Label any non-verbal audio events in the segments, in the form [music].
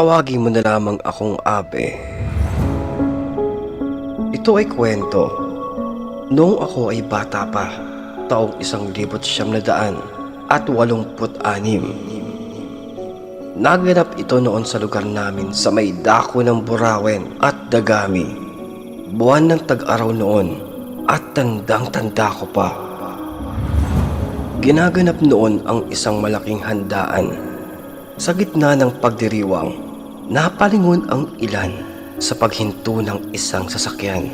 tawagin mo na lamang akong abe. Ito ay kwento. Noong ako ay bata pa, taong isang libot siyam na daan at walumput anim. Naganap ito noon sa lugar namin sa may dako ng Burawen at Dagami. Buwan ng tag-araw noon at tandang-tanda ko pa. Ginaganap noon ang isang malaking handaan. Sa gitna ng pagdiriwang, napalingon ang ilan sa paghinto ng isang sasakyan.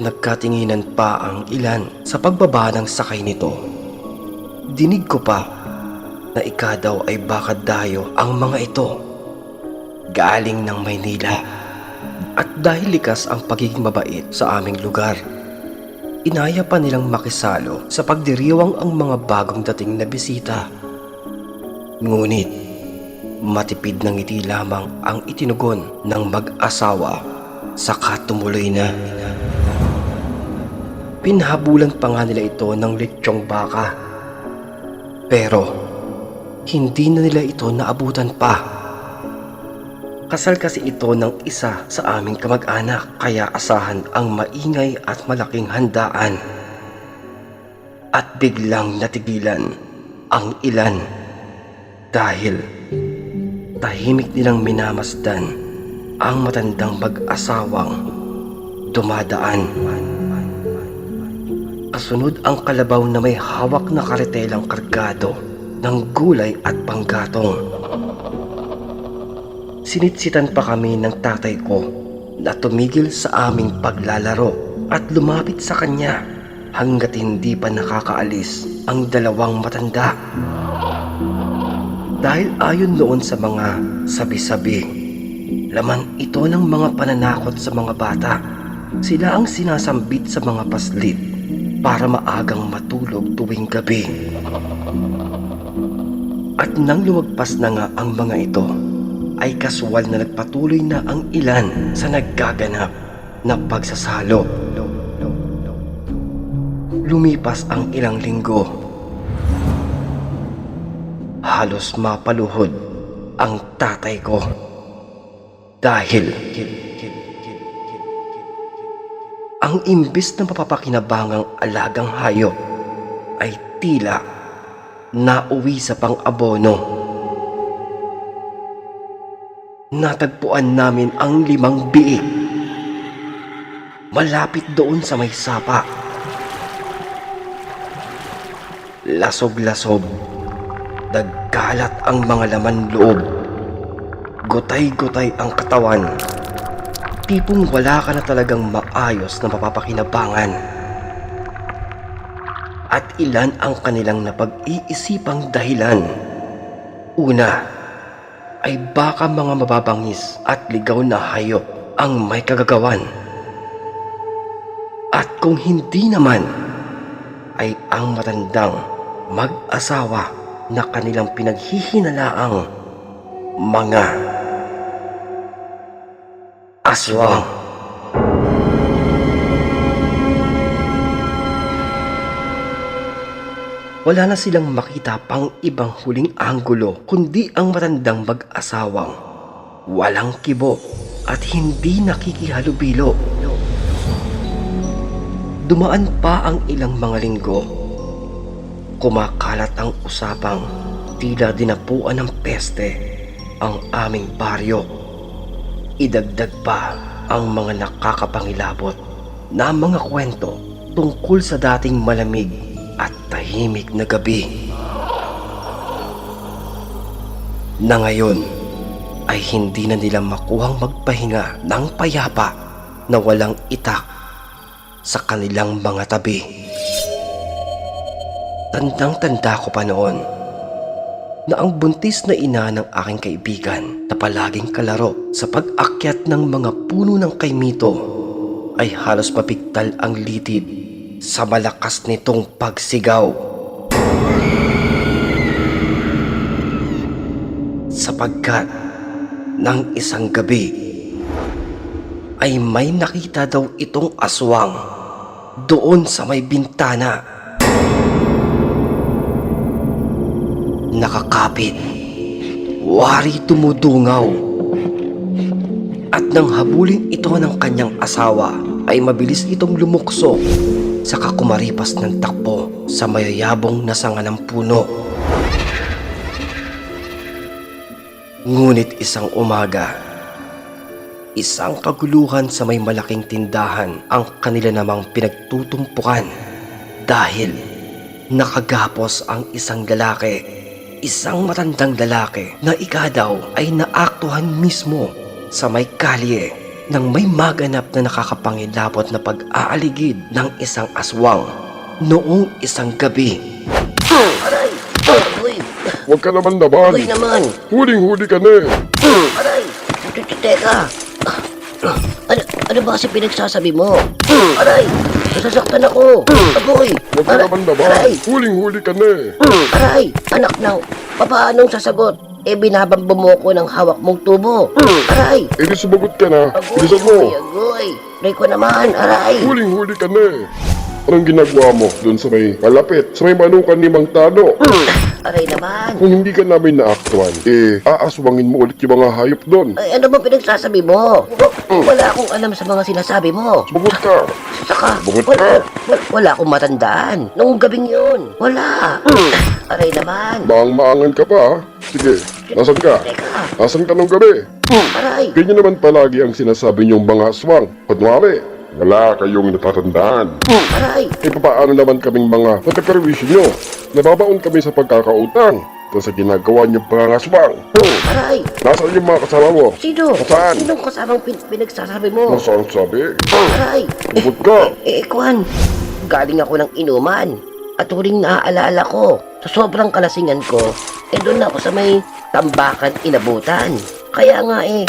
Nagkatinginan pa ang ilan sa pagbaba ng sakay nito. Dinig ko pa na ika daw ay baka dayo ang mga ito. Galing ng Maynila. At dahil likas ang pagiging mabait sa aming lugar, inaya pa nilang makisalo sa pagdiriwang ang mga bagong dating na bisita. Ngunit, matipid ng ngiti lamang ang itinugon ng mag-asawa sa tumuloy na. Pinhabulan pa nga nila ito ng lechong baka. Pero, hindi na nila ito naabutan pa. Kasal kasi ito ng isa sa aming kamag-anak kaya asahan ang maingay at malaking handaan. At biglang natigilan ang ilan dahil tahimik nilang minamasdan ang matandang mag-asawang dumadaan. Kasunod ang kalabaw na may hawak na karetelang kargado ng gulay at panggatong. Sinitsitan pa kami ng tatay ko na tumigil sa aming paglalaro at lumapit sa kanya hanggat hindi pa nakakaalis ang dalawang matanda. Dahil ayon noon sa mga sabi-sabi, laman ito ng mga pananakot sa mga bata. Sila ang sinasambit sa mga paslit para maagang matulog tuwing gabi. At nang lumagpas na nga ang mga ito, ay kaswal na nagpatuloy na ang ilan sa naggaganap na pagsasalo. Lumipas ang ilang linggo. Halos mapaluhod ang tatay ko. Dahil ang imbis na mapapakinabangang alagang hayop ay tila nauwi sa pang-abono. Natagpuan namin ang limang biik. Malapit doon sa may sapa. Lasog-lasob. Nagkalat ang mga laman loob. Gutay-gutay ang katawan. Tipong wala ka na talagang maayos na mapapakinabangan. At ilan ang kanilang napag-iisipang dahilan. Una, ay baka mga mababangis at ligaw na hayop ang may kagagawan. At kung hindi naman, ay ang matandang mag-asawa na kanilang pinaghihinalaang mga aswang. Wala na silang makita pang ibang huling anggulo kundi ang matandang mag-asawang. Walang kibo at hindi nakikihalubilo. Dumaan pa ang ilang mga linggo. Kumakalat ang usapang tila dinapuan ng peste ang aming baryo. Idagdag pa ang mga nakakapangilabot na mga kwento tungkol sa dating malamig at tahimik na gabi. Na ngayon ay hindi na nila makuhang magpahinga ng payapa na walang itak sa kanilang mga tabi. Tandang-tanda ko pa noon na ang buntis na ina ng aking kaibigan na palaging kalaro sa pag-akyat ng mga puno ng kaimito ay halos mapiktal ang litid sa malakas nitong pagsigaw. Sapagkat ng isang gabi ay may nakita daw itong aswang doon sa may bintana. Nakakapit, wari tumudungaw At nang habulin ito ng kanyang asawa, ay mabilis itong lumukso saka kumaripas ng takbo sa mayayabong na sanga ng puno. Ngunit isang umaga, isang kaguluhan sa may malaking tindahan ang kanila namang pinagtutumpukan dahil nakagapos ang isang lalaki. Isang matandang lalaki na ika daw ay naaktuhan mismo sa may kalye nang may maganap na nakakapangilabot na pag-aaligid ng isang aswang noong isang gabi. Aray! Uy! Huwag ka naman naman. Uy naman! Huling-huli ka na eh. Aray! Teka! Ano, ano ba kasi pinagsasabi mo? Aray! Nasasaktan ako! Ka Aray! naman naman. Aray! Huling-huli ka na eh. Aray! Anak ng... Papaanong sasagot? Eh binabambo mo ko ng hawak mong tubo. Aray! Eh di sumagot ka na. Bilisan mo. Agoy! Agoy! Aray ko naman! Aray! Huling-huli ka na eh. Anong ginagawa mo doon sa may malapit, sa may manukan ni Mang Tano? Aray naman! Kung hindi ka namin naaktuan, eh, aaswangin mo ulit yung mga hayop doon. Ay, ano ba pinagsasabi mo? Wala akong alam sa mga sinasabi mo. Sumagot ka. Saka, Bukod wala, ka. wala, wala akong matandaan. Noong gabing yun, wala. [clears throat] Aray naman. Maang-maangan ka pa ha? Sige, nasan ka? Teka, Nasan ka nung gabi? aray. Ganyan naman palagi ang sinasabi niyong mga aswang. Kunwari, wala kayong natatandaan. Aray. E paano naman kaming mga napeperwisyo nyo? Nababaon kami sa pagkakautang kung sa ginagawa niyong pangangaswang. Aray. Nasaan yung mga kasama mo? Sino? Saan? Sinong kasamang pin pinagsasabi mo? Nasaan sabi? Aray. Bukod ka. Eh, eh, Kwan. Galing ako ng inuman. At huling naaalala ko, sa sobrang kalasingan ko, eh doon ako sa may tambakan inabutan. Kaya nga eh,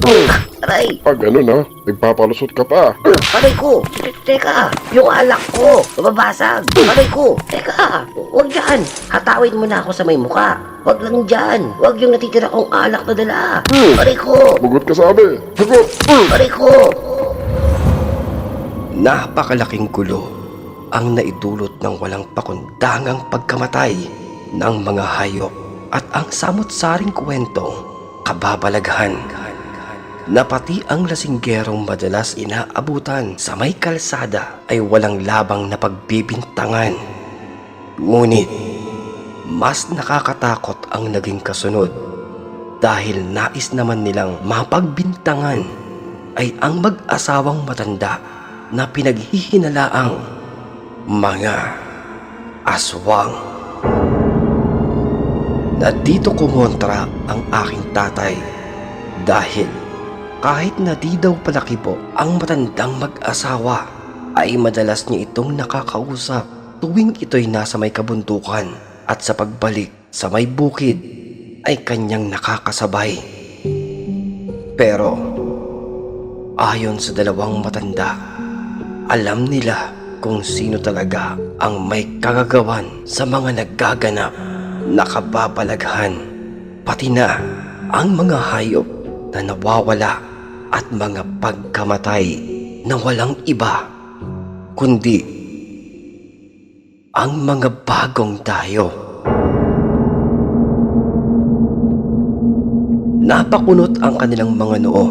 aray, Pag ganun ha, nagpapalusot ka pa. Aray ko! Te- Teka! Yung alak ko! Mababasag! Aray ko! Teka! Huwag dyan! Hatawin mo na ako sa may muka! Huwag lang dyan! Huwag yung natitira kong alak na dala! Aray ko! Bugot ka sabi. Sagot. Aray ko! Napakalaking gulo ang naidulot ng walang pakundangang pagkamatay ng mga hayop at ang samot-saring kwento kababalaghan na pati ang lasinggerong madalas inaabutan sa may kalsada ay walang labang na pagbibintangan. Ngunit, mas nakakatakot ang naging kasunod dahil nais naman nilang mapagbintangan ay ang mag-asawang matanda na pinaghihinalaang mga aswang. Na dito kumontra ang aking tatay dahil kahit na di daw palakibo ang matandang mag-asawa ay madalas niya itong nakakausap tuwing ito'y nasa may kabundukan at sa pagbalik sa may bukid ay kanyang nakakasabay. Pero ayon sa dalawang matanda, alam nila kung sino talaga ang may kagagawan sa mga nagaganap na kababalaghan, pati na ang mga hayop na nawawala at mga pagkamatay na walang iba kundi ang mga bagong tayo. Napakunot ang kanilang mga noo.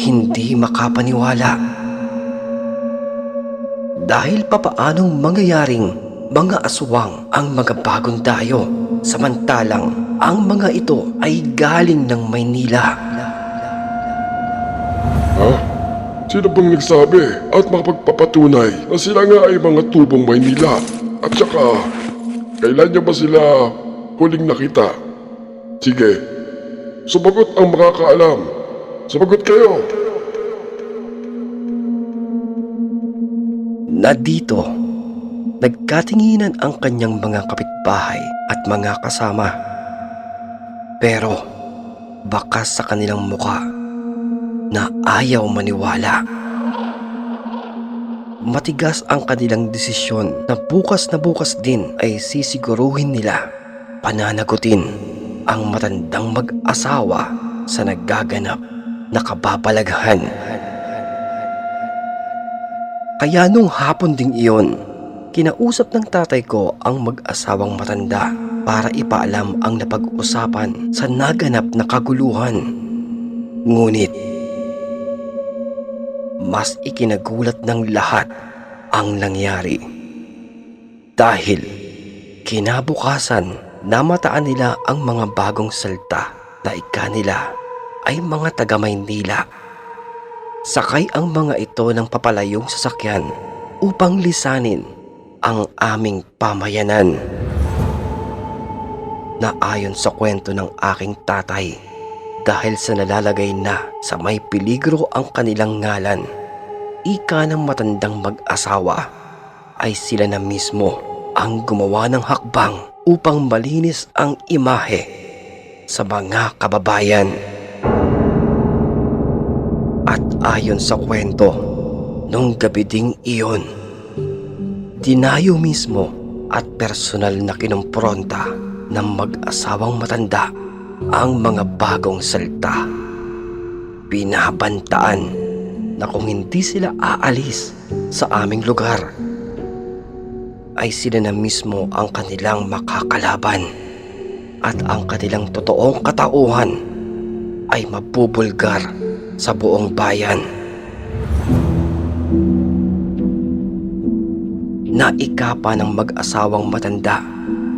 Hindi makapaniwala. Dahil papaanong mangyayaring mga aswang ang mga bagong dayo samantalang ang mga ito ay galing ng Maynila. Ha? Sino bang nagsabi at makapagpapatunay na sila nga ay mga tubong Maynila? At saka, kailan niyo ba sila huling nakita? Sige, sumagot ang makakaalam. Sumagot kayo. na dito, nagkatinginan ang kanyang mga kapitbahay at mga kasama. Pero, bakas sa kanilang muka na ayaw maniwala. Matigas ang kanilang desisyon na bukas na bukas din ay sisiguruhin nila pananagutin ang matandang mag-asawa sa nagaganap na kababalaghan. Kaya nung hapon ding iyon, kinausap ng tatay ko ang mag-asawang matanda para ipaalam ang napag-usapan sa naganap na kaguluhan. Ngunit, mas ikinagulat ng lahat ang nangyari. Dahil kinabukasan namataan nila ang mga bagong salta na ika nila ay mga taga Maynila. Sakay ang mga ito ng papalayong sasakyan upang lisanin ang aming pamayanan. Na ayon sa kwento ng aking tatay, dahil sa nalalagay na sa may peligro ang kanilang ngalan, ika ng matandang mag-asawa ay sila na mismo ang gumawa ng hakbang upang malinis ang imahe sa mga kababayan. At ayon sa kwento, nung gabi ding iyon, dinayo mismo at personal na kinumpronta ng mag-asawang matanda ang mga bagong salta. Binabantaan na kung hindi sila aalis sa aming lugar, ay sila na mismo ang kanilang makakalaban at ang kanilang totoong katauhan ay mabubulgar sa buong bayan. Naikapa ng mag-asawang matanda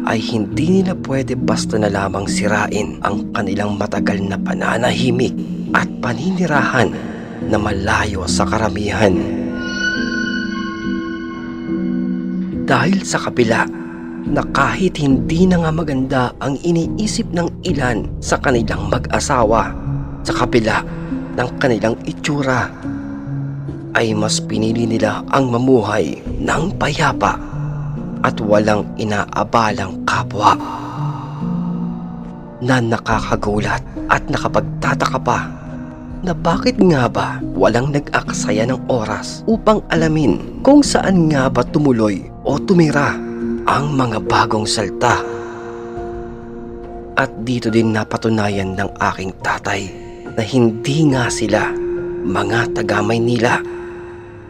ay hindi nila pwede basta na lamang sirain ang kanilang matagal na pananahimik at paninirahan na malayo sa karamihan. Dahil sa kabila na kahit hindi na nga maganda ang iniisip ng ilan sa kanilang mag-asawa sa kabila ng kanilang itsura ay mas pinili nila ang mamuhay ng payapa at walang inaabalang kapwa na nakakagulat at nakapagtataka pa na bakit nga ba walang nag-aksaya ng oras upang alamin kung saan nga ba tumuloy o tumira ang mga bagong salta. At dito din napatunayan ng aking tatay na hindi nga sila mga taga Maynila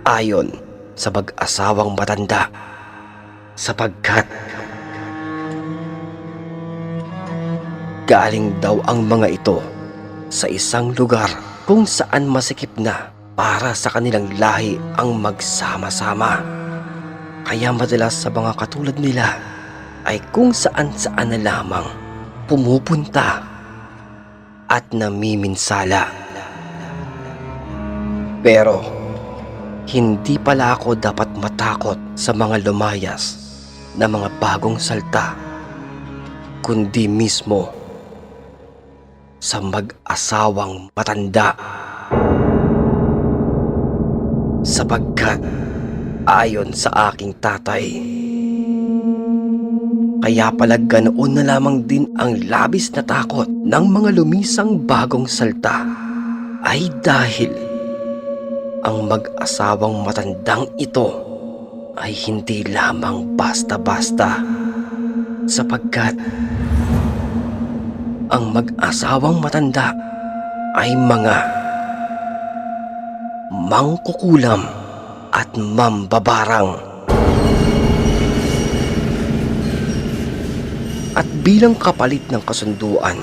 ayon sa mag-asawang matanda sapagkat galing daw ang mga ito sa isang lugar kung saan masikip na para sa kanilang lahi ang magsama-sama. Kaya madalas sa mga katulad nila ay kung saan saan na lamang pumupunta at namiminsala. Pero hindi pala ako dapat matakot sa mga lumayas na mga bagong salta, kundi mismo sa mag-asawang matanda. Sapagkat ayon sa aking tatay, kaya pala ganoon na lamang din ang labis na takot ng mga lumisang bagong salta ay dahil ang mag-asawang matandang ito ay hindi lamang basta-basta sapagkat ang mag-asawang matanda ay mga mangkukulam at mambabarang. At bilang kapalit ng kasunduan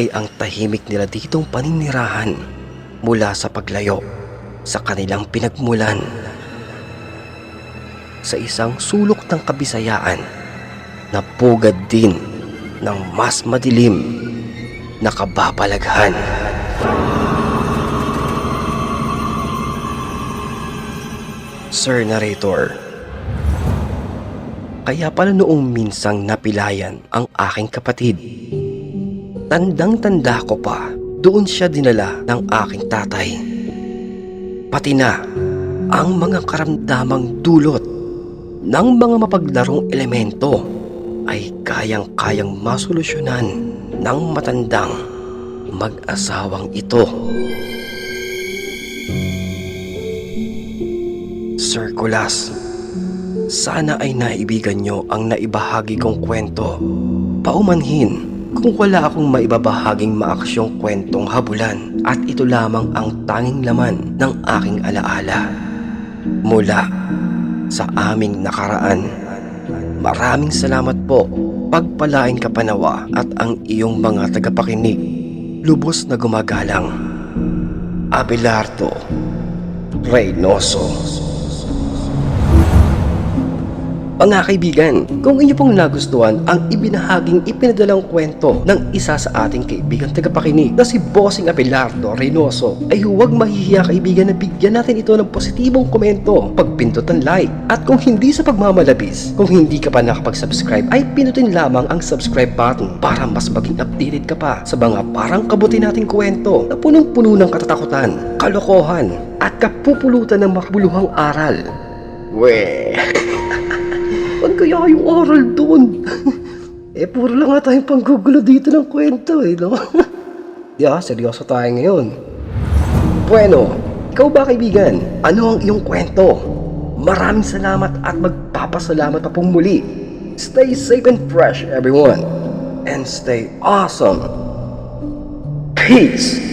ay ang tahimik nila ditong paninirahan mula sa paglayo sa kanilang pinagmulan. Sa isang sulok ng kabisayaan na pugad din ng mas madilim na kababalaghan. Sir Narrator, kaya pala noong minsang napilayan ang aking kapatid. Tandang-tanda ko pa, doon siya dinala ng aking tatay. Pati na ang mga karamdamang dulot ng mga mapaglarong elemento ay kayang-kayang masolusyonan ng matandang mag-asawang ito. Sir Kulas, sana ay naibigan nyo ang naibahagi kong kwento. Paumanhin kung wala akong maibabahaging maaksyong kwentong habulan at ito lamang ang tanging laman ng aking alaala. Mula sa aming nakaraan. Maraming salamat po. Pagpalain ka panawa at ang iyong mga tagapakinig. Lubos na gumagalang. Abelardo Reynoso. Mga kaibigan, kung inyo pong nagustuhan ang ibinahaging ipinadalang kwento ng isa sa ating kaibigan tagapakinig na si Bossing Abelardo Reynoso, ay huwag mahihiya kaibigan na bigyan natin ito ng positibong komento, pagpindot ng like, at kung hindi sa pagmamalabis, kung hindi ka pa nakapag-subscribe ay pinutin lamang ang subscribe button para mas maging updated ka pa sa mga parang kabuti nating kwento na punong-puno ng katatakutan, kalokohan, at kapupulutan ng makbuluhang aral. Weh! [laughs] Ang kaya yung oral doon? [laughs] eh, puro lang nga tayong panggugulo dito ng kwento eh, no? [laughs] yeah, seryoso tayo ngayon. Bueno, ikaw ba kaibigan? Ano ang iyong kwento? Maraming salamat at magpapasalamat pa pong muli. Stay safe and fresh, everyone. And stay awesome. Peace!